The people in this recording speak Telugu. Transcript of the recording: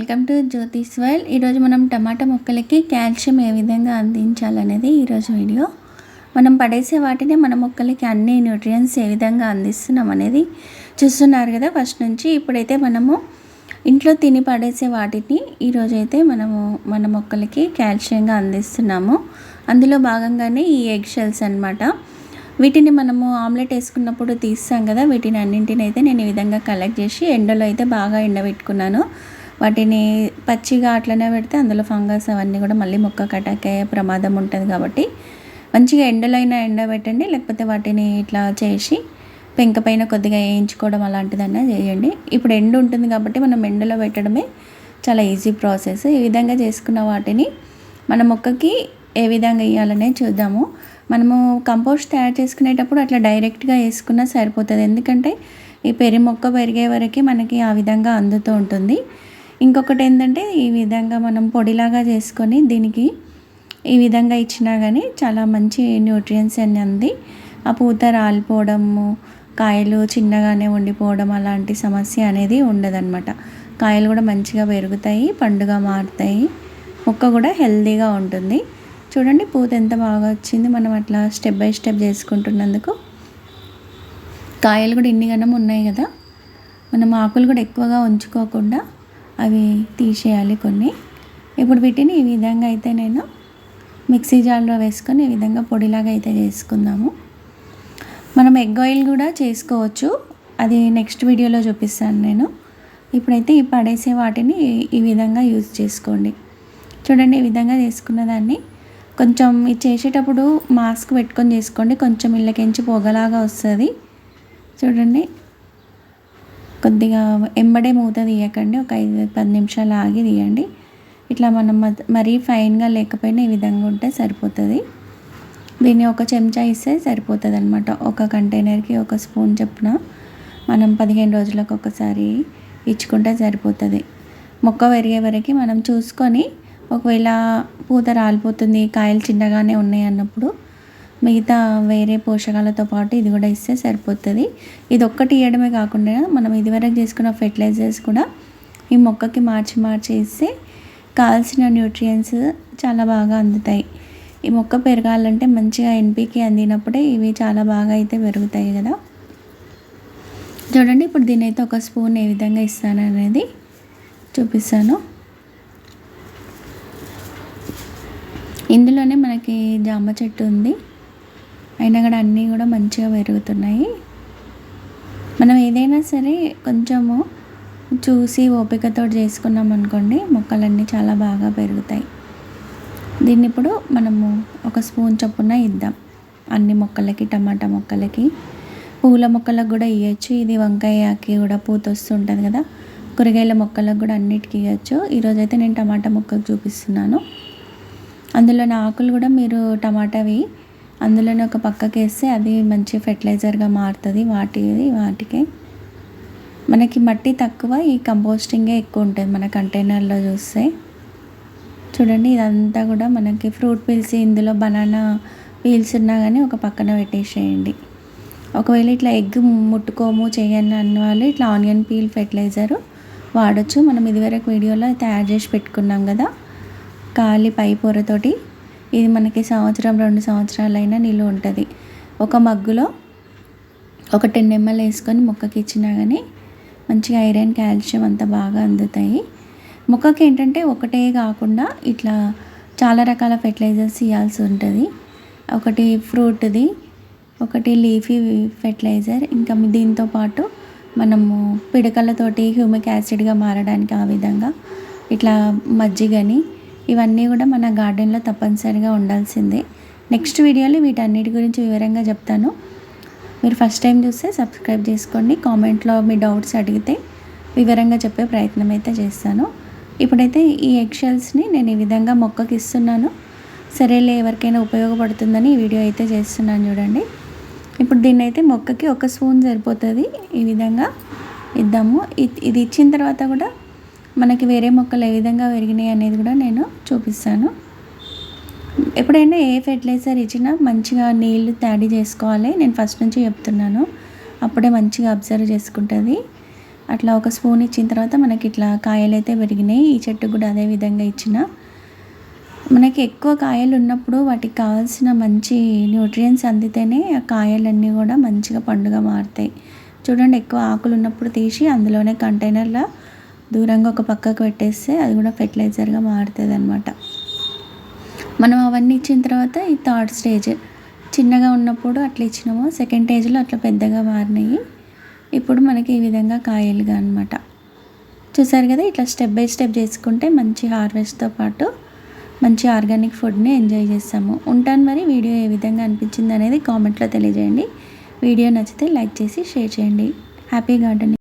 Welcome to Jyothish world. ఈరోజు మనం టమాటా మొక్కలకి కాల్షియం ఏ విధంగా అందించాలనేది ఈరోజు వీడియో. మనం పడేసే వాటిని మన మొక్కలకి అన్ని న్యూట్రియన్స్ ఏ విధంగా అందిస్తున్నాం అనేది చూస్తున్నారు కదా ఫస్ట్ నుంచి. ఇప్పుడైతే మనము ఇంట్లో తిని పడేసే వాటిని ఈరోజు అయితే మనము మన మొక్కలకి కాల్షియంగా అందిస్తున్నాము. అందులో భాగంగానే ఈ ఎగ్ షెల్స్ అనమాట వీటిని మనము ఆమ్లెట్ వేసుకున్నప్పుడు తీస్తాం కదా వీటిని అన్నింటిని అయితే నేను ఈ విధంగా కలెక్ట్ చేసి ఎండలో అయితే బాగా ఎండబెట్టుకున్నాను. వాటిని పచ్చిగా అట్లనే పెడితే అందులో ఫంగస్ అవన్నీ కూడా మళ్ళీ మొక్క కటాక్ అయ్యే ప్రమాదం ఉంటుంది కాబట్టి మంచిగా ఎండలైన ఎండ ఎండబెట్టండి లేకపోతే వాటిని ఇట్లా చేసి పెంక పైన కొద్దిగా వేయించుకోవడం అలాంటిదన్నా చేయండి. ఇప్పుడు ఎండ ఉంటుంది కాబట్టి మనం ఎండలో పెట్టడమే చాలా ఈజీ ప్రాసెస్. ఈ విధంగా చేసుకున్న వాటిని మన మొక్కకి ఏ విధంగా వేయాలనే చూద్దాము. మనము కంపోస్ట్ తయారు చేసుకునేటప్పుడు అట్లా డైరెక్ట్గా వేసుకున్నా సరిపోతుంది. ఎందుకంటే ఈ పెరి మొక్క పెరిగే వరకు మనకి ఆ విధంగా అందుతూ ఉంటుంది. ఇంకొకటి ఏంటంటే ఈ విధంగా మనం పొడిలాగా చేసుకొని దీనికి ఈ విధంగా ఇచ్చినా కానీ చాలా మంచి న్యూట్రియన్స్ అన్ని అంది. ఆ పూత రాలిపోవడము కాయలు చిన్నగానే ఉండిపోవడం అలాంటి సమస్య అనేది ఉండదన్నమాట. కాయలు కూడా మంచిగా పెరుగుతాయి పండుగ మారుతాయి మొక్క కూడా హెల్తీగా ఉంటుంది. చూడండి పూత ఎంత బాగా వచ్చింది. మనం అట్లా స్టెప్ బై స్టెప్ చేసుకుంటున్నందుకు. కాయలు కూడా ఇన్ని గణం ఉన్నాయి కదా. మనం ఆకులు కూడా ఎక్కువగా ఉంచుకోకుండా అవి తీసేయాలి కొన్ని. ఇప్పుడు వీటిని ఈ విధంగా అయితే నేను మిక్సీ జార్లో వేసుకొని ఈ విధంగా పొడిలాగా అయితే చేసుకుందాము. మనం ఎగ్ ఆయిల్ కూడా చేసుకోవచ్చు. అది నెక్స్ట్ వీడియోలో చూపిస్తాను నేను. ఇప్పుడైతే ఈ పడేసే వాటిని ఈ విధంగా యూజ్ చేసుకోండి. చూడండి ఈ విధంగా చేసుకున్న దాన్ని కొంచెం ఇది చేసేటప్పుడు మాస్క్ పెట్టుకొని చేసుకోండి. కొంచెం ఇళ్ళకించి పొగలాగా వస్తుంది. చూడండి కొద్దిగా ఎంబడే మూత తీయకండి. ఒక ఐదు పది నిమిషాలు ఆగి తీయండి. ఇట్లా మనం మరీ ఫైన్గా లేకపోయినా ఈ విధంగా ఉంటే సరిపోతుంది. దీన్ని ఒక చెంచా ఇస్తే సరిపోతుంది అనమాట ఒక కంటైనర్కి ఒక స్పూన్ చొప్పున మనం పదిహేను రోజులకు ఒకసారి ఇచ్చుకుంటే సరిపోతుంది. మొక్క పెరిగే వరకు మనం చూసుకొని ఒకవేళ పూత రాలిపోతుంది కాయలు చిన్నగానే ఉన్నాయి అన్నప్పుడు మిగతా వేరే పోషకాలతో పాటు ఇది కూడా ఇస్తే సరిపోతుంది. ఇది ఒక్కటి ఇవ్వడమే కాకుండా మనం ఇదివరకు చేసుకున్న ఫెర్టిలైజర్స్ కూడా ఈ మొక్కకి మార్చి మార్చి ఇస్తే కావాల్సిన న్యూట్రియన్స్ చాలా బాగా అందుతాయి. ఈ మొక్క పెరగాలంటే మంచిగా ఎన్పికి అందినప్పుడే ఇవి చాలా బాగా అయితే పెరుగుతాయి కదా. చూడండి ఇప్పుడు దీని అయితే ఒక స్పూన్ ఏ విధంగా ఇస్తాను అనేది చూపిస్తాను. ఇందులోనే మనకి జామ చెట్టు ఉంది. అయినా కూడా అన్నీ కూడా మంచిగా పెరుగుతున్నాయి. మనం ఏదైనా సరే కొంచెము చూసి ఓపికతో చేసుకున్నాం అనుకోండి మొక్కలన్నీ చాలా బాగా పెరుగుతాయి. దీన్ని ఇప్పుడు మనము ఒక స్పూన్ చొప్పున ఇద్దాం. అన్ని మొక్కలకి టమాటా మొక్కలకి. పూల మొక్కలకు కూడా ఇవ్వచ్చు ఇది వంకాయకి కూడా పూత వస్తుంటుంది కదా. కూరగాయల మొక్కలకు కూడా అన్నిటికీ ఇవ్వచ్చు ఈరోజైతే నేను టమాటా మొక్కకు చూపిస్తున్నాను. అందులోని ఆకులు కూడా మీరు టమాటావి అందులోనే ఒక పక్కకి వేస్తే అది మంచి ఫెర్టిలైజర్గా మారుతుంది. వాటి వాటికి మనకి మట్టి తక్కువ ఈ కంపోస్టింగే ఎక్కువ ఉంటుంది మన కంటైనర్లో చూస్తే. చూడండి ఇదంతా కూడా మనకి ఫ్రూట్ పీల్స్ ఇందులో బనానా పీల్స్ ఉన్నా కానీ ఒక పక్కన పెట్టేసేయండి. ఒకవేళ ఇట్లా ఎగ్ ముట్టుకోము చేయని అన్న వాళ్ళు ఇట్లా ఆనియన్ పీల్ ఫెర్టిలైజర్ వాడచ్చు. మనం ఇదివరకు వీడియోలో తయారు చేసి పెట్టుకున్నాం కదా ఖాళీ పై పొరతోటి ఇది మనకి సంవత్సరం రెండు సంవత్సరాలైనా నిలువ ఉంటుంది. ఒక మగ్గులో ఒక టెన్ ఎంఎల్ వేసుకొని మొక్కకి ఇచ్చినా కానీ మంచిగా ఐరన్ కాల్షియం అంతా బాగా అందుతాయి. మొక్కకి ఏంటంటే ఒకటే కాకుండా ఇట్లా చాలా రకాల ఫెర్టిలైజర్స్ ఇవ్వాల్సి ఉంటుంది. ఒకటి ఫ్రూట్ది ఒకటి లీఫీ ఫెర్టిలైజర్ ఇంకా దీంతో పాటు మనము పిడకలతోటి హ్యూమిక్ యాసిడ్గా మారడానికి ఆ విధంగా ఇట్లా మజ్జిగని ఇవన్నీ కూడా మన గార్డెన్లో తప్పనిసరిగా ఉండాల్సిందే. నెక్స్ట్ వీడియోలో వీటన్నిటి గురించి వివరంగా చెప్తాను. మీరు ఫస్ట్ టైం చూస్తే సబ్స్క్రైబ్ చేసుకోండి. కామెంట్లో మీ డౌట్స్ అడిగితే వివరంగా చెప్పే ప్రయత్నం అయితే చేస్తాను. ఇప్పుడైతే ఈ ఎగ్షెల్స్ని నేను ఈ విధంగా మొక్కకి ఇస్తున్నాను. సరేలే ఎవరికైనా ఉపయోగపడుతుందని ఈ వీడియో అయితే చేస్తున్నాను చూడండి. ఇప్పుడు దీన్ని అయితే మొక్కకి ఒక స్పూన్ సరిపోతుంది. ఈ విధంగా ఇద్దాము. ఇది ఇచ్చిన తర్వాత కూడా మనకి వేరే మొక్కలు ఏ విధంగా పెరిగినాయి అనేది కూడా నేను చూపిస్తాను. ఎప్పుడైనా ఏ ఫెర్టిలైజర్ ఇచ్చినా మంచిగా నీళ్ళు తాడి చేసుకోవాలి నేను ఫస్ట్ నుంచి చెప్తున్నాను. అప్పుడే మంచిగా అబ్జర్వ్ చేసుకుంటుంది. అట్లా ఒక స్పూన్ ఇచ్చిన తర్వాత మనకి ఇట్లా కాయలు అయితే పెరిగినాయి. ఈ చెట్టు కూడా అదే విధంగా ఇచ్చిన. మనకి ఎక్కువ కాయలు ఉన్నప్పుడు వాటికి కావాల్సిన మంచి న్యూట్రియన్స్ అందితేనే ఆ కాయలన్నీ కూడా మంచిగా పండుగ మారుతాయి. చూడండి ఎక్కువ ఆకులు ఉన్నప్పుడు తీసి అందులోనే కంటైనర్లో దూరంగా ఒక పక్కకు పెట్టేస్తే అది కూడా ఫెర్టిలైజర్గా మారుతుంది అనమాట మనం అవన్నీ ఇచ్చిన తర్వాత ఈ థర్డ్ స్టేజ్ చిన్నగా ఉన్నప్పుడు అట్లా ఇచ్చినాము సెకండ్ స్టేజ్లో అట్లా పెద్దగా మారినాయి. ఇప్పుడు మనకి ఈ విధంగా కాయలుగా అనమాట చూసారు కదా ఇట్లా స్టెప్ బై స్టెప్ చేసుకుంటే మంచి హార్వెస్ట్తో పాటు మంచి ఆర్గానిక్ ఫుడ్ని ఎంజాయ్ చేస్తాము. ఉంటాను మరి వీడియో ఏ విధంగా అనిపించింది అనేది కామెంట్లో తెలియజేయండి. వీడియో నచ్చితే లైక్ చేసి షేర్ చేయండి. Happy gardening